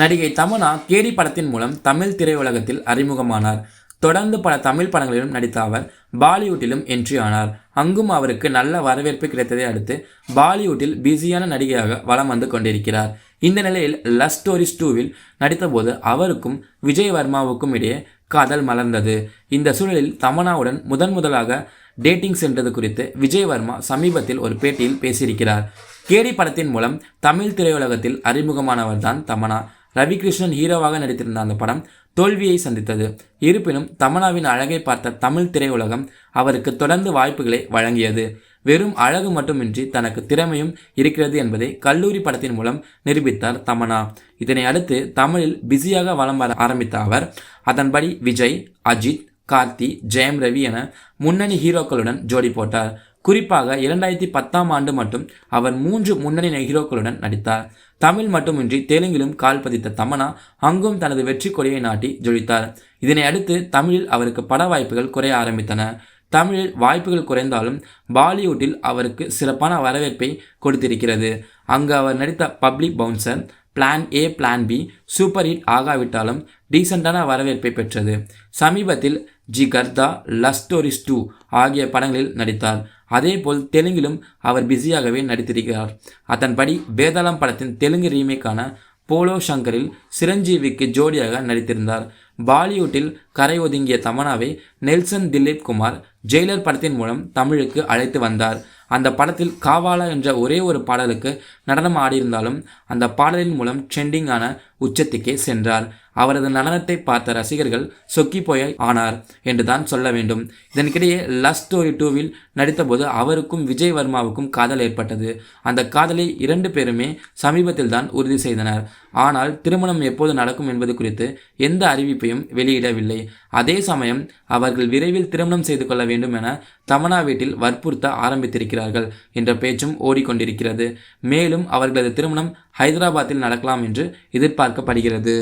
நடிகை தமனா கேடி படத்தின் மூலம் தமிழ் திரையுலகத்தில் அறிமுகமானார். தொடர்ந்து பல தமிழ் படங்களிலும் நடித்த அவர் பாலிவுட்டிலும் என்ட்ரி ஆனார். அங்கும் அவருக்கு நல்ல வரவேற்பு கிடைத்ததை அடுத்து பாலிவுட்டில் பிஸியான நடிகையாக வலம் வந்து கொண்டிருக்கிறார். இந்த நிலையில் லவ் ஸ்டோரிஸ் டூவில் நடித்தபோது அவருக்கும் விஜய் வர்மாவுக்கும் இடையே காதல் மலர்ந்தது. இந்த சூழலில் தமனாவுடன் முதன் முதலாக டேட்டிங் சென்றது குறித்து விஜய் வர்மா சமீபத்தில் ஒரு பேட்டியில் பேசியிருக்கிறார். கேடி படத்தின் மூலம் தமிழ் திரையுலகத்தில் அறிமுகமானவர் தான் ரவிகிருஷ்ணன் ஹீரோவாக நடித்திருந்த அந்த படம் தோல்வியை சந்தித்தது. இருப்பினும் தமனாவின் அழகை பார்த்த தமிழ் திரையுலகம் அவருக்கு தொடர்ந்து வாய்ப்புகளை வழங்கியது. வெறும் அழகு மட்டுமின்றி தனக்கு திறமையும் இருக்கிறது என்பதை கல்லூரி படத்தின் மூலம் நிரூபித்தார் தமனா. இதனை அடுத்து தமிழில் பிஸியாக வலம் வர ஆரம்பித்த அவர் அதன்படி விஜய் அஜித் கார்த்தி ஜெயம் ரவி என முன்னணி ஹீரோக்களுடன் ஜோடி போட்டார். குறிப்பாக இரண்டாயிரத்தி பத்தாம் ஆண்டு மட்டும் அவர் மூன்று முன்னணி ஹீரோக்களுடன் நடித்தார். தமிழ் மட்டுமின்றி தெலுங்கிலும் கால் பதித்த தமனா அங்கும் தனது வெற்றி கொடியை நாட்டி ஜொலித்தார். இதனை அடுத்து தமிழில் அவருக்கு பட வாய்ப்புகள் குறைய ஆரம்பித்தன. தமிழில் வாய்ப்புகள் குறைந்தாலும் பாலிவுட்டில் அவருக்கு சிறப்பான வரவேற்பை கொடுத்திருக்கிறது. அங்கு அவர் நடித்த public bouncer plan A plan B super hit ஆகாவிட்டாலும் டீசெண்டான வரவேற்பை பெற்றது. சமீபத்தில் Jee Karda love stories two ஆகிய படங்களில் நடித்தார். அதேபோல் தெலுங்கிலும் அவர் பிஸியாகவே நடித்திருக்கிறார். அதன்படி வேதாளம் படத்தின் தெலுங்கு ரீமேக்கான போலோ சங்கரில் சிரஞ்சீவிக்கு ஜோடியாக நடித்திருந்தார். பாலிவுட்டில் கரை ஒதுங்கிய தமனாவை நெல்சன் திலீப் குமார் ஜெயிலர் படத்தின் மூலம் தமிழுக்கு அழைத்து வந்தார். அந்த படத்தில் காவாலா என்ற ஒரே ஒரு பாடலுக்கு நடனம் ஆடியிருந்தாலும் அந்த பாடலின் மூலம் ட்ரெண்டிங்கான உச்சத்துக்கே சென்றார். அவரது நடனத்தை பார்த்த ரசிகர்கள் சொக்கி போய் ஆனார் என்று தான் சொல்ல வேண்டும். இதற்கிடையே லவ் ஸ்டோரி டூவில் நடித்தபோது அவருக்கும் விஜய் வர்மாவுக்கும் காதல் ஏற்பட்டது. அந்த காதலை இரண்டு பேருமே சமீபத்தில் தான் உறுதி செய்தனர். ஆனால் திருமணம் எப்போது நடக்கும் என்பது குறித்து எந்த அறிவிப்பையும் வெளியிடவில்லை. அதே சமயம் அவர்கள் விரைவில் திருமணம் செய்து கொள்ள வேண்டும் என தமனா வீட்டில் வற்புறுத்த ஆரம்பித்திருக்கிறார்கள் என்ற பேச்சும் ஓடிக்கொண்டிருக்கிறது. மேலும் அவர்களது திருமணம் ஹைதராபாத்தில் நடக்கலாம் என்று எதிர்பார்க்கப்படுகிறது.